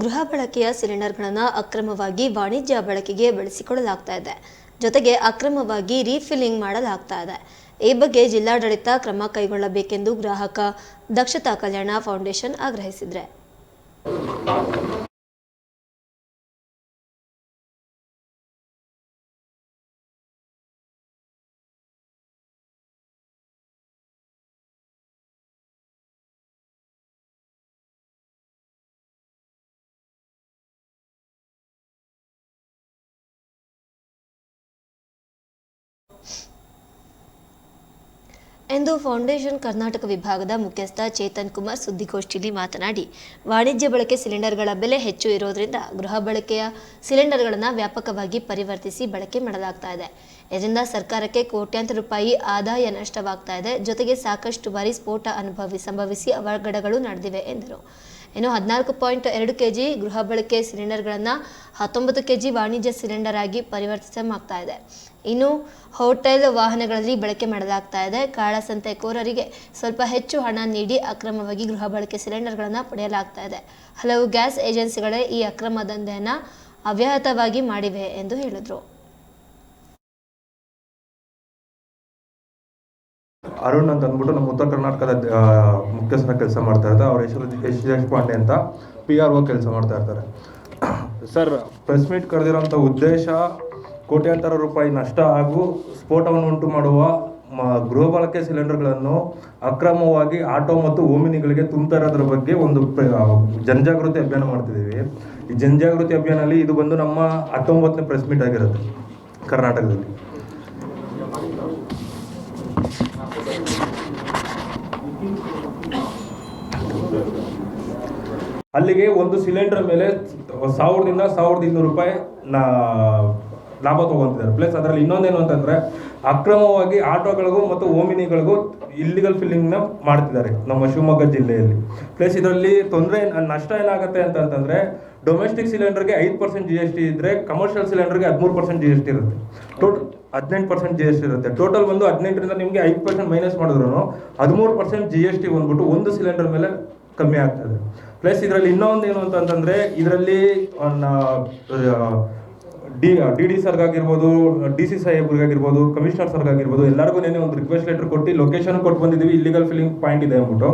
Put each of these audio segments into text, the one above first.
ಗೃಹ ಬಳಕೆಯ ಸಿಲಿಂಡರ್ಗಳನ್ನು ಅಕ್ರಮವಾಗಿ ವಾಣಿಜ್ಯ ಬಳಕೆಗೆ ಬಳಸಿಕೊಳ್ಳಲಾಗ್ತಾ ಇದೆ. ಜೊತೆಗೆ ಅಕ್ರಮವಾಗಿ ರೀಫಿಲ್ಲಿಂಗ್ ಮಾಡಲಾಗ್ತಾ ಇದೆ. ಈ ಬಗ್ಗೆ ಜಿಲ್ಲಾಡಳಿತ ಕ್ರಮ ಕೈಗೊಳ್ಳಬೇಕೆಂದು ಗ್ರಾಹಕ ದಕ್ಷತಾ ಕಲ್ಯಾಣ ಫೌಂಡೇಶನ್ ಆಗ್ರಹಿಸಿದ್ರೆ ಎಂದು ಫೌಂಡೇಶನ್ ಕರ್ನಾಟಕ ವಿಭಾಗದ ಮುಖ್ಯಸ್ಥ ಚೇತನ್ ಕುಮಾರ್ ಸುದ್ದಿಗೋಷ್ಠಿಯಲ್ಲಿ ಮಾತನಾಡಿ, ವಾಣಿಜ್ಯ ಬಳಕೆ ಸಿಲಿಂಡರ್ಗಳ ಬೆಲೆ ಹೆಚ್ಚು ಇರೋದ್ರಿಂದ ಗೃಹ ಬಳಕೆಯ ಸಿಲಿಂಡರ್ಗಳನ್ನು ವ್ಯಾಪಕವಾಗಿ ಪರಿವರ್ತಿಸಿ ಬಳಕೆ ಮಾಡಲಾಗ್ತಾ ಇದೆ. ಇದರಿಂದ ಸರ್ಕಾರಕ್ಕೆ ಕೋಟ್ಯಾಂತರ ರೂಪಾಯಿ ಆದಾಯ ನಷ್ಟವಾಗ್ತಾ ಇದೆ. ಜೊತೆಗೆ ಸಾಕಷ್ಟು ಬಾರಿ ಸ್ಫೋಟ ಅನುಭವಿ, ಸಂಭವಿಸಿ ಅವಘಡಗಳು ನಡೆದಿವೆ ಎಂದರು. ಇನ್ನು ಹದಿನಾಲ್ಕು ಪಾಯಿಂಟ್ ಎರಡು ಕೆ ಜಿ ಗೃಹ ಬಳಕೆ ಸಿಲಿಂಡರ್ಗಳನ್ನು ಹತ್ತೊಂಬತ್ತು ಕೆ ಜಿ ವಾಣಿಜ್ಯ ಸಿಲಿಂಡರ್ ಆಗಿ ಪರಿವರ್ತಿಸಲಾಗ್ತಾ ಇದೆ. ಇನ್ನು ಹೋಟೆಲ್ ವಾಹನಗಳಲ್ಲಿ ಬಳಕೆ ಮಾಡಲಾಗ್ತಾ ಇದೆ. ಕಾಳಸಂತೆಕೋರರಿಗೆ ಸ್ವಲ್ಪ ಹೆಚ್ಚು ಹಣ ನೀಡಿ ಅಕ್ರಮವಾಗಿ ಗೃಹ ಬಳಕೆ ಸಿಲಿಂಡರ್ಗಳನ್ನು ಪಡೆಯಲಾಗ್ತಾ ಇದೆ. ಹಲವು ಗ್ಯಾಸ್ ಏಜೆನ್ಸಿಗಳೇ ಈ ಅಕ್ರಮ ದಂಧೆಯನ್ನು ಅವ್ಯಾಹತವಾಗಿ ಮಾಡಿವೆ ಎಂದು ಹೇಳಿದರು. ಅರುಣ್ ಅಂತ ಅಂದ್ಬಿಟ್ಟು ನಮ್ಮ ಉತ್ತರ ಕರ್ನಾಟಕದ ಮುಖ್ಯಸ್ಥರ ಕೆಲಸ ಮಾಡ್ತಾ ಇರ್ತಾರೆ ಅವ್ರ ಹೆಸರು ಎಸ್ ದೇಶಪಾಂಡೆ ಅಂತ ಪಿ ಆರ್ ಒ ಕೆಲಸ ಮಾಡ್ತಾ ಇರ್ತಾರೆ. ಸರ್ ಪ್ರೆಸ್ ಮೀಟ್ ಕರೆದಿರೋಂಥ ಉದ್ದೇಶ ಕೋಟ್ಯಾಂತರ ರೂಪಾಯಿ ನಷ್ಟ ಹಾಗೂ ಸ್ಫೋಟವನ್ನು ಉಂಟು ಮಾಡುವ ಗೃಹ ಬಳಕೆ ಸಿಲಿಂಡರ್ಗಳನ್ನು ಅಕ್ರಮವಾಗಿ ಆಟೋ ಮತ್ತು ಓಮಿನಿಗಳಿಗೆ ತುಂಬ್ತಾ ಇರೋದ್ರ ಬಗ್ಗೆ ಒಂದು ಜನಜಾಗೃತಿ ಅಭಿಯಾನ ಮಾಡ್ತಿದ್ದೀವಿ. ಈ ಜನಜಾಗೃತಿ ಅಭಿಯಾನಲ್ಲಿ ಇದು ಬಂದು ನಮ್ಮ ಹತ್ತೊಂಬತ್ತನೇ ಪ್ರೆಸ್ ಮೀಟ್ ಆಗಿರುತ್ತೆ ಕರ್ನಾಟಕದಲ್ಲಿ. ಅಲ್ಲಿಗೆ ಒಂದು ಸಿಲಿಂಡರ್ ಮೇಲೆ ಸಾವಿರದಿಂದ ಸಾವಿರದ ಇನ್ನೂರು ರೂಪಾಯಿ ನಾ ಲಾಭ ತಗೊಂತಿದ್ದಾರೆ. ಪ್ಲಸ್ ಅದರಲ್ಲಿ ಇನ್ನೊಂದೇನು ಅಂತಂದ್ರೆ ಅಕ್ರಮವಾಗಿ ಆಟೋಗಳಿಗೂ ಮತ್ತು ಓಮಿನಿಗಳಿಗೂ ಇಲ್ಲಿಗಲ್ ಫಿಲ್ಲಿಂಗ್ನ ಮಾಡ್ತಿದ್ದಾರೆ ನಮ್ಮ ಶಿವಮೊಗ್ಗ ಜಿಲ್ಲೆಯಲ್ಲಿ. ಪ್ಲಸ್ ಇದರಲ್ಲಿ ತೊಂದರೆ ನಷ್ಟ ಏನಾಗುತ್ತೆ ಅಂತಂತಂದ್ರೆ ಡೊಮೆಸ್ಟಿಕ್ ಸಿಲಿಂಡರ್ಗೆ ಐದು ಪರ್ಸೆಂಟ್ ಜಿ ಎಸ್ ಟಿ ಇದ್ರೆ ಕಮರ್ಷಿಯಲ್ ಸಿಲಿಂಡರ್ಗೆ ಹದಿಮೂರು ಪರ್ಸೆಂಟ್ ಜಿ ಎಸ್ ಟಿ ಇರುತ್ತೆ. ಟೋಟಲ್ ಹದಿನೆಂಟು ಪರ್ಸೆಂಟ್ ಜಿ ಎಸ್ ಟಿ ಇರುತ್ತೆ. ಟೋಟಲ್ ಬಂದು ಹದಿನೆಂಟರಿಂದ ನಿಮಗೆ ಐದು ಪರ್ಸೆಂಟ್ ಮೈನಸ್ ಮಾಡಿದ್ರು ಹದಿಮೂರು ಪರ್ಸೆಂಟ್ ಜಿ ಎಸ್ ಟಿ ಬಂದ್ಬಿಟ್ಟು ಒಂದು ಸಿಲಿಂಡರ್ ಮೇಲೆ ಕಮ್ಮಿ ಆಗ್ತದೆ. ಪ್ಲಸ್ ಇದರಲ್ಲಿ ಇನ್ನೊಂದು ಏನು ಅಂತಂದ್ರೆ ಇದರಲ್ಲಿ ಡಿ ಡಿ ಡಿ ಸರ್ಗಾಗಿರ್ಬೋದು ಡಿ ಸಿ ಸಾಹೇಬ್ರಿಗಾಗಿರ್ಬೋದು ಕಮಿಷನರ್ ಸರ್ಗಾಗಿರ್ಬೋದು ಎಲ್ಲರಿಗೂ ನೇನೆ ಒಂದು ರಿಕ್ವೆಸ್ಟ್ ಲೆಟರ್ ಕೊಟ್ಟು ಲೊಕೇಶನ್ ಕೊಟ್ಟು ಬಂದಿದ್ದೀವಿ ಇಲ್ಲಿಗಲ್ ಫಿಲಿಂಗ್ ಪಾಯಿಂಟ್ ಇದೆ ಅಂದ್ಬಿಟ್ಟು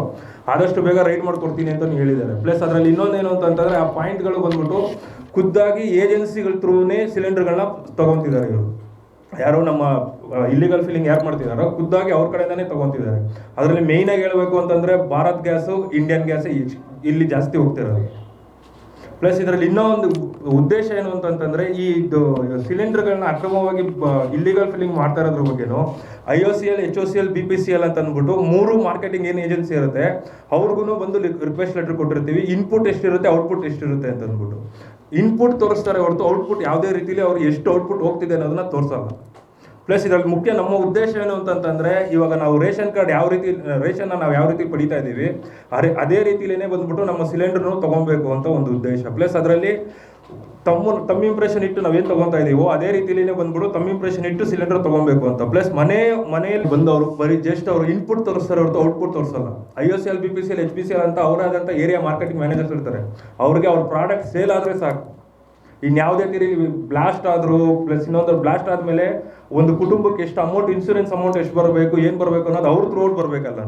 ಆದಷ್ಟು ಬೇಗ ರೈಡ್ ಮಾಡ್ಕೊಡ್ತೀನಿ ಅಂತ ಹೇಳಿದ್ದಾರೆ. ಪ್ಲಸ್ ಅದರಲ್ಲಿ ಇನ್ನೊಂದೇನು ಅಂತಂದ್ರೆ ಆ ಪಾಯಿಂಟ್ಗಳು ಬಂದ್ಬಿಟ್ಟು ಖುದ್ದಾಗಿ ಏಜೆನ್ಸಿಗಳ ಥ್ರೂನೇ ಸಿಲಿಂಡರ್ಗಳನ್ನ ತಗೊಂತಿದ್ದಾರೆ ಇವರು. ಯಾರು ನಮ್ಮ ಇಲ್ಲಿಗಲ್ ಫಿಲ್ಲಿಂಗ್ ಯಾರು ಮಾಡ್ತಿದಾರೋ, ಖುದ್ದಾಗಿ ಅವ್ರ ಕಡೆಯಿಂದಾನೇ ತಗೊಂತಿದ್ದಾರೆ. ಅದರಲ್ಲಿ ಮೇಯ್ನ್ ಆಗಿ ಹೇಳ್ಬೇಕು ಅಂತಂದ್ರೆ ಭಾರತ್ ಗ್ಯಾಸು ಇಂಡಿಯನ್ ಗ್ಯಾಸ್ ಇಲ್ಲಿ ಜಾಸ್ತಿ ಹೋಗ್ತಿರೋದು. ಪ್ಲಸ್ ಇದರಲ್ಲಿ ಇನ್ನೂ ಒಂದು ಉದ್ದೇಶ ಏನು ಅಂತಂತಂದ್ರೆ ಈ ಇದು, ಸಿಲಿಂಡರ್ಗಳನ್ನ ಅಕ್ರಮವಾಗಿ ಇಲ್ಲಿಗಲ್ ಫಿಲ್ಲಿಂಗ್ ಮಾಡ್ತಾ ಇರೋದ್ರ ಬಗ್ಗೆನೂ I O C L H O C L B P C L ಅಂತ ಅಂದ್ಬಿಟ್ಟು ಮೂರು ಮಾರ್ಕೆಟಿಂಗ್ ಏನು ಏಜೆನ್ಸಿ ಇರುತ್ತೆ ಅವ್ರಿಗೂ ಬಂದು ರಿಕ್ವೆಸ್ಟ್ ಲೆಟರ್ ಕೊಟ್ಟಿರ್ತೀವಿ, ಇನ್ಪುಟ್ ಎಷ್ಟಿರುತ್ತೆ, ಔಟ್ಪುಟ್ ಎಷ್ಟಿರುತ್ತೆ ಅಂತ ಅಂದ್ಬಿಟ್ಟು ಇನ್ಪುಟ್ ತೋರಿಸ್ತಾರೆ ಹೊರತು ಔಟ್ಪುಟ್ ಯಾವುದೇ ರೀತಿಯಲ್ಲಿ ಅವ್ರು ಎಷ್ಟು ಔಟ್ಪುಟ್ ಹೋಗ್ತಿದೆ ಅನ್ನೋದನ್ನ ತೋರಿಸಲ್ಲ. ಪ್ಲಸ್ ಇದರಲ್ಲಿ ಮುಖ್ಯ ನಮ್ಮ ಉದ್ದೇಶ ಏನು ಅಂತಂತಂದ್ರೆ, ಇವಾಗ ನಾವು ರೇಷನ್ ಕಾರ್ಡ್ ಯಾವ ರೀತಿ ರೇಷನ್ ನಾವು ಯಾವ ರೀತಿ ಪಡಿತಾ ಇದ್ದೀವಿ ಅದೇ ರೀತಿಲೇನೆ ಬಂದ್ಬಿಟ್ಟು ನಮ್ಮ ಸಿಲಿಂಡರ್ನು ತಗೊಬೇಕು ಅಂತ ಒಂದು ಉದ್ದೇಶ. ಪ್ಲಸ್ ಅದರಲ್ಲಿ ತಮ್ಮ ತಮ್ಮ ಇಂಪ್ರೆಷನ್ ಇಟ್ಟು ನಾವೇನು ತಗೊಂತಾ ಇದೀವೋ, ಅದೇ ರೀತಿಲೇನೆ ಬಂದ್ಬಿಟ್ಟು ತಮ್ಮ ಇಂಪ್ರೆಷನ್ ಇಟ್ಟು ಸಿಲಿಂಡರ್ ತಗೊಬೇಕು ಅಂತ. ಪ್ಲಸ್ ಮನೆ, ಮನೆಯಲ್ಲಿ ಬಂದವರು, ಬರೀ ಜಸ್ಟ್ ಅವರು ಇನ್ಪುಟ್ ತೋರಿಸ್ತಾರೆ ಹೊರತು output ತೋರಿಸಲ್ಲ. I S L B P C L H P C L ಅಂತ ಅವರಾದಂಥ ಏರಿಯಾ ಮಾರ್ಕೆಟಿಂಗ್ ಮ್ಯಾನೇಜರ್ಸ್ ಇರ್ತಾರೆ. ಅವ್ರಿಗೆ ಅವ್ರ ಪ್ರಾಡಕ್ಟ್ ಸೇಲ್ ಆದರೆ ಸಾಕು. ಇನ್ಯಾವುದೇ ರೀತಿ ಬ್ಲಾಸ್ಟ್ ಆದರೂ ಪ್ಲಸ್ ಇನ್ನೊಂದು ಬ್ಲಾಸ್ಟ್ ಆದಮೇಲೆ ಒಂದು ಕುಟುಂಬಕ್ಕೆ ಎಷ್ಟು ಅಮೌಂಟ್ ಇನ್ಸೂರೆನ್ಸ್ ಅಮೌಂಟ್ ಎಷ್ಟು ಬರಬೇಕು, ಏನು ಬರಬೇಕು ಅನ್ನೋದು ಅವ್ರ ಥ್ರೂ ಔಟ್ ಬರಬೇಕಲ್ಲ.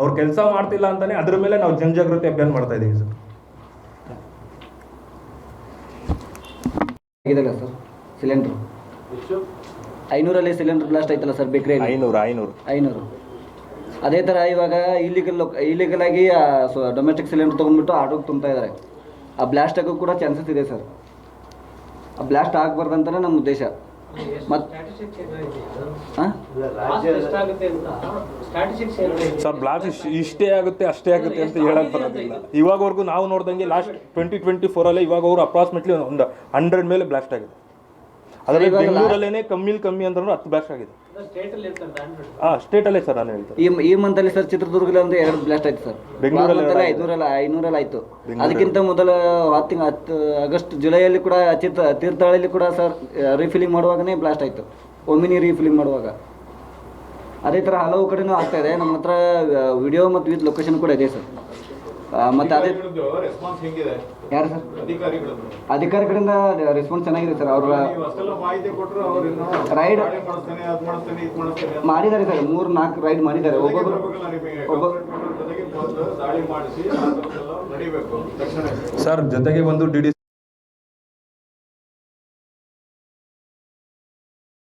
ಅವ್ರು ಕೆಲಸ ಮಾಡ್ತಿಲ್ಲ ಅಂತಾನೆ ಅದ್ರ ಮೇಲೆ ನಾವು ಜನಜಾಗೃತಿ ಅಭಿಯಾನ ಮಾಡ್ತಾ ಇದ್ದೀವಿ ಸರ್. ಆಗಿದೆಲ್ಲ ಸರ್? ಸಿಲಿಂಡ್ರು ಐನೂರಲ್ಲಿ ಸಿಲಿಂಡರ್ ಬ್ಲಾಸ್ಟ್ ಆಯ್ತಲ್ಲ ಸರ್ ಬೇಕ್ರಿ ಐನೂರು ಐನೂರು. ಐನೂರು. ಅದೇ ಥರ ಇವಾಗ ಇಲ್ಲಿಗಲ್ ಇಲ್ಲಿಗಲ್ ಆಗಿ ಡೊಮೆಸ್ಟಿಕ್ ಸಿಲಿಂಡರ್ ತೊಗೊಂಡ್ಬಿಟ್ಟು ಆಟೋಗೆ ತುಂಬ್ತಾ ಇದ್ದಾರೆ ಆ ಬ್ಲಾಸ್ಟ್ ಆಗೋ ಕೂಡ ಚಾನ್ಸಸ್ ಇದೆ ಸರ್. ಆ ಬ್ಲಾಸ್ಟ್ ಆಗಬಾರ್ದಂತಲೇ ನಮ್ಮ ಉದ್ದೇಶ. ಮತ್ತು ಹಾಂ ಸರ್ ಬ್ಲಾಸ್ಟ್ ಇಷ್ಟೇ ಆಗುತ್ತೆ ಅಷ್ಟೇ ಆಗುತ್ತೆ ಅಂತ ಹೇಳಕ್ ಬರೋದಿಲ್ಲ. ಇವಾಗವರೆಗೂ ನಾವು ನೋಡ್ದಂಗೆ ಲಾಸ್ಟ್ ಟ್ವೆಂಟಿ ಟ್ವೆಂಟಿ ಫೋರಲ್ಲೇ ಇವಾಗ ಅವರು ಅಪ್ರಾಕ್ಸಿಮೇಟ್ಲಿ ಒಂದು ಹಂಡ್ರೆಡ್ ಮೇಲೆ ಬ್ಲಾಸ್ಟ್ ಆಗಿದೆ. ಅದರಲ್ಲಿ ಬೆಂಗಳೂರಲ್ಲೇ ಕಮ್ಮಿಲಿ ಬೆಂಗಳೂರಲ್ಲೇನೆ ಕಮ್ಮಿ ಕಮ್ಮಿ ಅಂತಂದ್ರೆ ಹತ್ತು ಬ್ಲಾಸ್ಟ್ ಆಗಿದೆ. ಹಾಂ ಸ್ಟೇಟಲ್ಲೇ ಸರ್ ನಾನು ಹೇಳ್ತೀನಿ. ಈ ಈ ಮಂತಲ್ಲಿ ಸರ್ ಚಿತ್ರದುರ್ಗದಲ್ಲಿ ಒಂದು ಎರಡು ಬ್ಲಾಸ್ಟ್ ಆಯ್ತು ಸರ್. ಬೆಂಗಳೂರಲ್ಲಿ ಐದುನೂರಲ್ಲ. ಐನೂರಲ್ಲಿ ಆಯ್ತು. ಅದಕ್ಕಿಂತ ಮೊದಲ ಹತ್ತು ಹತ್ತು ಆಗಸ್ಟ್ ಜುಲೈಯಲ್ಲಿ ಕೂಡ ಚಿತ್ರ ತೀರ್ಥಹಳ್ಳಿ ಕೂಡ ಸರ್ ರೀಫಿಲಿಂಗ್ ಮಾಡುವಾಗನೇ ಬ್ಲಾಸ್ಟ್ ಆಯ್ತು. ಒಮಿನಿ ರೀಫಿಲಿಂಗ್ ಮಾಡುವಾಗ. ಅದೇ ಥರ ಹಲವು ಕಡೆನೂ ಆಗ್ತಾ ಇದೆ. ನಮ್ಮ ಹತ್ರ ವಿಡಿಯೋ ಮತ್ತು ವಿತ್ ಲೊಕೇಶನ್ ಕೂಡ ಇದೆ ಸರ್ ಮತ್ತು ಅದೇ ರೆಸ್ಪಾನ್ಸ್ ಹೆಂಗಿದೆ? ಯಾರು ಸರ್ ಅಧಿಕಾರಿ ಕಡೆಯಿಂದ ರೆಸ್ಪಾನ್ಸ್ ಚೆನ್ನಾಗಿದೆ ಸರ್ ಅವರ ರೈಡ್ ಮಾಡಿದ್ದಾರೆ ಸರ್ ಮೂರು ನಾಲ್ಕು ರೈಡ್ ಮಾಡಿದ್ದಾರೆ. ಒಬ್ಬೊಬ್ರು ಒಬ್ಬೊಬ್ಬರು ಒಬ್ಬ ಸರ್ ಜೊತೆಗೆ ಬಂದು ಡಿ ಡಿ